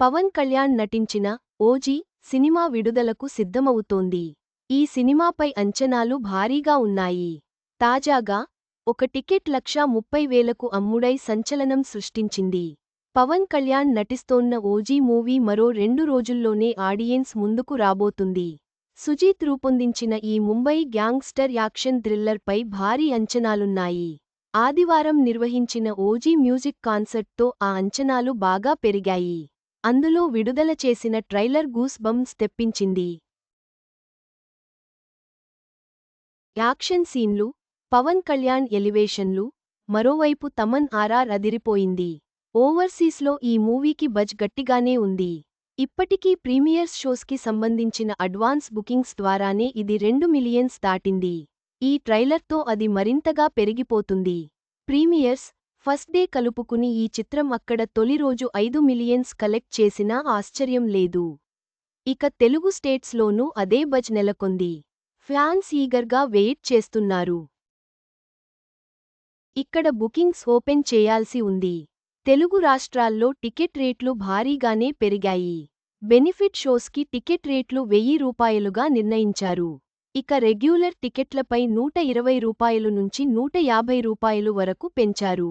పవన్ కళ్యాణ్ నటించిన OG cinema విడుదలకు సిద్ధమవుతోంది. ఈ సినిమాపై అంచనాలు భారీగా ఉన్నాయి. తాజాగా ఒక టికెట్ లక్షా ముప్పై వేలకు అమ్ముడై సంచలనం సృష్టించింది. పవన్ కళ్యాణ్ నటిస్తోన్న ఓజీ మూవీ మరో రెండు రోజుల్లోనే ఆడియన్స్ ముందుకు రాబోతుంది. సుజీత్ రూపొందించిన ఈ ముంబై గ్యాంగ్స్టర్ యాక్షన్ థ్రిల్లర్పై భారీ అంచనాలున్నాయి. ఆదివారం నిర్వహించిన ఓజీ మ్యూజిక్ కాన్సర్ట్తో ఆ అంచనాలు బాగా పెరిగాయి. అందులో విడుదల చేసిన ట్రైలర్ గూస్ బంప్స్ తెప్పించింది. యాక్షన్ సీన్లు పవన్ కళ్యాణ్ ఎలివేషన్లు మరోవైపు తమన్ ఆర్ఆర్ అదిరిపోయింది. ఓవర్సీస్లో ఈ మూవీకి బజ్ గట్టిగానే ఉంది. ఇప్పటికీ ప్రీమియర్స్ షోస్కి సంబంధించిన అడ్వాన్స్ బుకింగ్స్ ద్వారానే ఇది రెండు మిలియన్స్ దాటింది. ఈ ట్రైలర్తో అది మరింతగా పెరిగిపోతుంది. ప్రీమియర్స్ ఫస్ట్ డే కలుపుకుని ఈ చిత్రం అక్కడ తొలి రోజు ఐదు మిలియన్స్ కలెక్ట్ చేసినా ఆశ్చర్యం లేదు. ఇక తెలుగు స్టేట్స్లోనూ అదే బజ్ నెలకొంది. ఫ్యాన్స్ ఈగర్గా వెయిట్ చేస్తున్నారు. ఇక్కడ బుకింగ్స్ ఓపెన్ చేయాల్సి ఉంది. తెలుగు రాష్ట్రాల్లో టికెట్ రేట్లు భారీగానే పెరిగాయి. బెనిఫిట్ షోస్కి టికెట్ రేట్లు వెయ్యి రూపాయలుగా నిర్ణయించారు. ఇక రెగ్యులర్ టికెట్లపై నూట ఇరవై రూపాయలు నుంచి నూట యాభై రూపాయలు వరకు పెంచారు.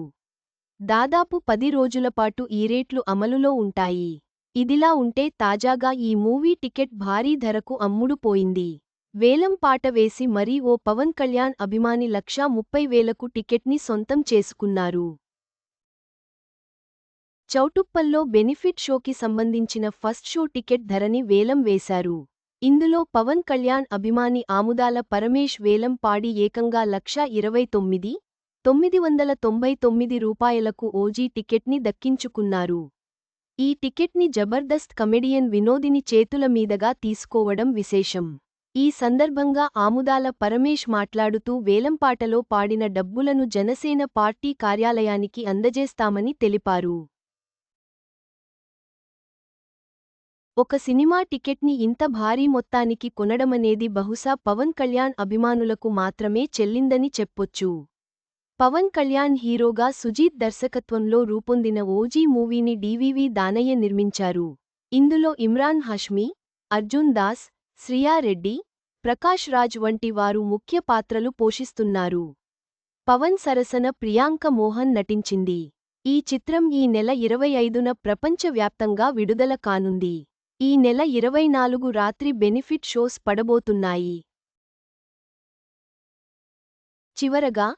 దాదాపు పది రోజులపాటు ఈ రేట్లు అమలులో ఉంటాయి. ఇదిలా ఉంటే తాజాగా ఈ మూవీ టికెట్ భారీ ధరకు అమ్ముడుపోయింది. వేలం పాట వేసి మరీ ఓ పవన్ కళ్యాణ్ అభిమాని లక్షా ముప్పై వేలకు టికెట్ని సొంతం చేసుకున్నారు. చౌటుప్పల్లో బెనిఫిట్ షోకి సంబంధించిన ఫస్ట్ షో టికెట్ ధరని వేలం వేశారు. ఇందులో పవన్ కళ్యాణ్ అభిమాని ఆముదాల పరమేష్ వేలం పాడి ఏకంగా లక్షా ఇరవై తొమ్మిది తొమ్మిది వందల తొంభై తొమ్మిది రూపాయలకు ఓజీ టికెట్ని దక్కించుకున్నారు. ఈ టికెట్ని జబర్దస్త్ కమెడియన్ వినోదిని చేతుల మీదుగా తీసుకోవడం విశేషం. ఈ సందర్భంగా ఆముదాల పరమేష్ మాట్లాడుతూ వేలంపాటలో పాడిన డబ్బులను జనసేన పార్టీ కార్యాలయానికి అందజేస్తామని తెలిపారు. ఒక సినిమా టికెట్ని ఇంత భారీ మొత్తానికి కొనడమనేది బహుశా పవన్ కళ్యాణ్ అభిమానులకు మాత్రమే చెల్లిందని చెప్పొచ్చు. పవన్ కళ్యాణ్ హీరోగా సుజీత్ దర్శకత్వంలో రూపొందిన ఓజీ మూవీని డివివి దానయ్య నిర్మించారు. ఇందులో ఇమ్రాన్ హష్మీ అర్జున్ దాస్ శ్రియారెడ్డి ప్రకాష్ రాజ్ వంటి వారు ముఖ్య పాత్రలు పోషిస్తున్నారు. పవన్ సరసన ప్రియాంక మోహన్ నటించింది. ఈ చిత్రం ఈ నెల ఇరవై ఐదున ప్రపంచవ్యాప్తంగా విడుదల కానుంది. ఈ నెల ఇరవై నాలుగు రాత్రి బెనిఫిట్ షోస్ పడబోతున్నాయి. చివరగా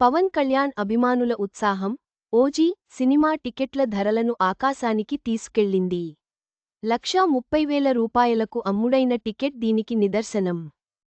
పవన్ కళ్యాణ్ అభిమానుల ఉత్సాహం ఓజీ సినిమా టికెట్ల ధరలను ఆకాశానికి తీసుకెళ్ళింది. లక్షా ముప్పై వేల రూపాయలకు అమ్ముడైన టికెట్ దీనికి నిదర్శనం.